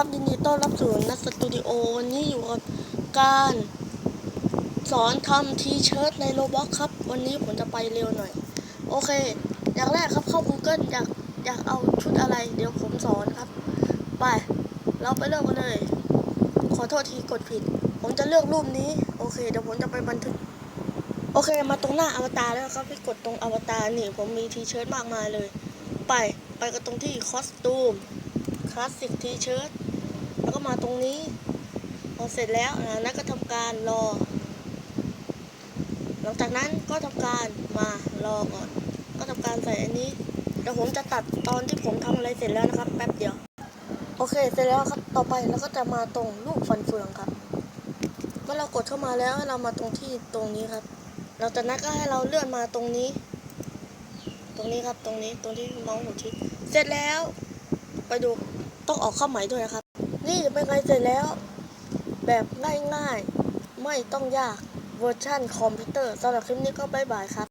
ครับยินดีต้อนรับสู่นัทสตูดิโอวันนี้อยู่กับการสอนทำทีเชิร์ตในโรบ็อกครับ วันนี้ผมจะไปเร็วหน่อย โอเค อย่างแรกครับเข้า Google อยากอยากเอาชุดอะไร เดี๋ยวผมสอนครับ ไป เราไปเริ่มกันเลย ขอโทษทีกดผิด ผมจะเลือกรูปนี้ โอเค เดี๋ยวผมจะไปบันทึก โอเค มาตรงหน้าอวตารแล้วครับพี่กดตรงอวตารนี่ผมมีทีเชิร์ตมากมายเลย ไปไปกันตรงที่คอสตูมคลาสสิกทีเชิร์ต แล้วก็มาตรงนี้พอเสร็จแล้วนะนั้นก็ทำการรอ หลังจากนั้นก็ทำการมารอก่อน ก็ทำการใส่อันนี้เดี๋ยวผมจะตัดตอนที่ผมทำอะไรเสร็จแล้วนะครับ แป๊บเดียว โอเค เสร็จแล้วครับ ต่อไปเราก็จะมาตรงรูปฟันเฟืองครับ เมื่อเรากดเข้ามาแล้วเรามาตรงที่ตรงนี้ครับหลังจากนั้นก็ให้เราเลื่อนมาตรงนี้ ตรงนี้ครับ ตรงนี้ ตรงที่เมาส์หัวทิศเสร็จแล้ว ไปดู ต้องออกข้าใหม่ด้วยนะครับ นี่เป็นไงเสร็จแล้ว แบบง่ายๆ ไม่ต้องยากเวอร์ชั่นคอมพิวเตอร์สำหรับคลิปนี้ก็บายบายครับ